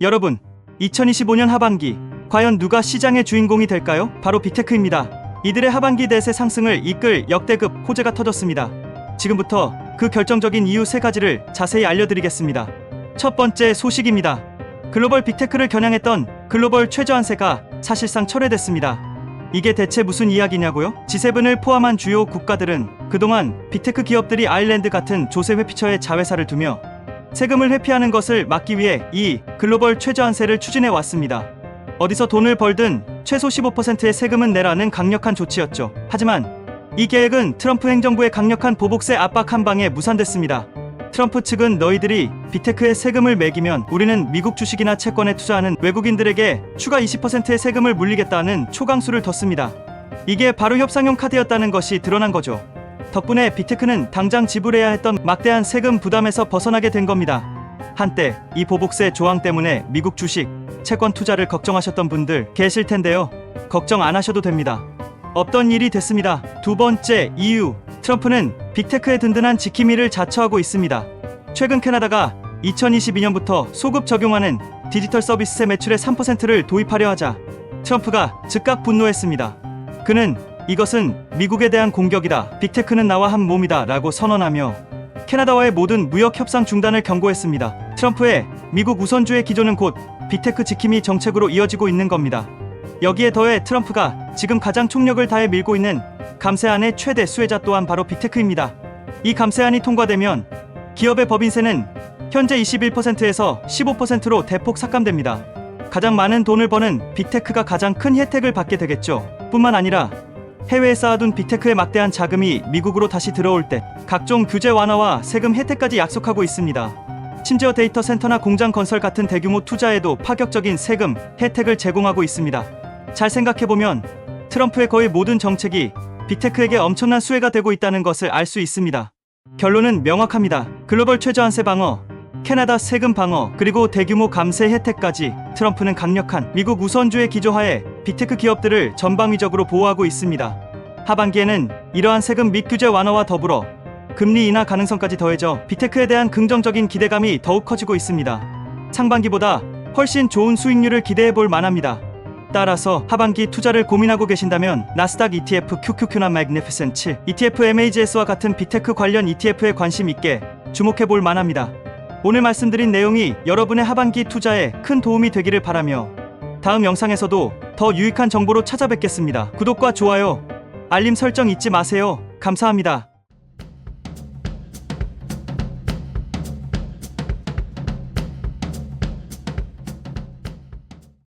여러분, 2025년 하반기 과연 누가 시장의 주인공이 될까요? 바로 빅테크입니다. 이들의 하반기 대세 상승을 이끌 역대급 호재가 터졌습니다. 지금부터 그 결정적인 이유 세 가지를 자세히 알려드리겠습니다. 첫 번째 소식입니다. 글로벌 빅테크를 겨냥했던 글로벌 최저한세가 사실상 철회됐습니다. 이게 대체 무슨 이야기냐고요? G7을 포함한 주요 국가들은 그동안 빅테크 기업들이 아일랜드 같은 조세 회피처에 자회사를 두며 세금을 회피하는 것을 막기 위해 이 글로벌 최저한세를 추진해 왔습니다. 어디서 돈을 벌든 최소 15%의 세금은 내라는 강력한 조치였죠. 하지만 이 계획은 트럼프 행정부의 강력한 보복세 압박 한 방에 무산됐습니다. 트럼프 측은 너희들이 빅테크에 세금을 매기면 우리는 미국 주식이나 채권에 투자하는 외국인들에게 추가 20%의 세금을 물리겠다는 초강수를 뒀습니다. 이게 바로 협상용 카드였다는 것이 드러난 거죠. 덕분에 빅테크는 당장 지불해야 했던 막대한 세금 부담에서 벗어나게 된 겁니다. 한때 이 보복세 조항 때문에 미국 주식, 채권 투자를 걱정하셨던 분들 계실 텐데요. 걱정 안 하셔도 됩니다. 없던 일이 됐습니다. 두 번째 이유, 트럼프는 빅테크의 든든한 지킴이를 자처하고 있습니다. 최근 캐나다가 2022년부터 소급 적용하는 디지털 서비스의 매출의 3%를 도입하려 하자 트럼프가 즉각 분노했습니다. 그는 이것은 미국에 대한 공격이다. 빅테크는 나와 한 몸이다. 라고 선언하며 캐나다와의 모든 무역 협상 중단을 경고했습니다. 트럼프의 미국 우선주의 기조는 곧 빅테크 지킴이 정책으로 이어지고 있는 겁니다. 여기에 더해 트럼프가 지금 가장 총력을 다해 밀고 있는 감세안의 최대 수혜자 또한 바로 빅테크입니다. 이 감세안이 통과되면 기업의 법인세는 현재 21%에서 15%로 대폭 삭감됩니다. 가장 많은 돈을 버는 빅테크가 가장 큰 혜택을 받게 되겠죠. 뿐만 아니라 해외에 쌓아둔 빅테크의 막대한 자금이 미국으로 다시 들어올 때 각종 규제 완화와 세금 혜택까지 약속하고 있습니다. 심지어 데이터 센터나 공장 건설 같은 대규모 투자에도 파격적인 세금 혜택을 제공하고 있습니다. 잘 생각해보면 트럼프의 거의 모든 정책이 빅테크에게 엄청난 수혜가 되고 있다는 것을 알 수 있습니다. 결론은 명확합니다. 글로벌 최저한세 방어, 캐나다 세금 방어, 그리고 대규모 감세 혜택까지 트럼프는 강력한 미국 우선주의 기조하에 빅테크 기업들을 전방위적으로 보호하고 있습니다. 하반기에는 이러한 세금 및 규제 완화와 더불어 금리 인하 가능성까지 더해져 빅테크에 대한 긍정적인 기대감이 더욱 커지고 있습니다. 상반기보다 훨씬 좋은 수익률을 기대해 볼 만합니다. 따라서 하반기 투자를 고민하고 계신다면 나스닥 ETF QQQ나 Magnificent 7, ETF MAGS와 같은 빅테크 관련 ETF에 관심 있게 주목해 볼 만합니다. 오늘 말씀드린 내용이 여러분의 하반기 투자에 큰 도움이 되기를 바라며 다음 영상에서도 더 유익한 정보로 찾아뵙겠습니다. 구독과 좋아요, 알림 설정 잊지 마세요. 감사합니다.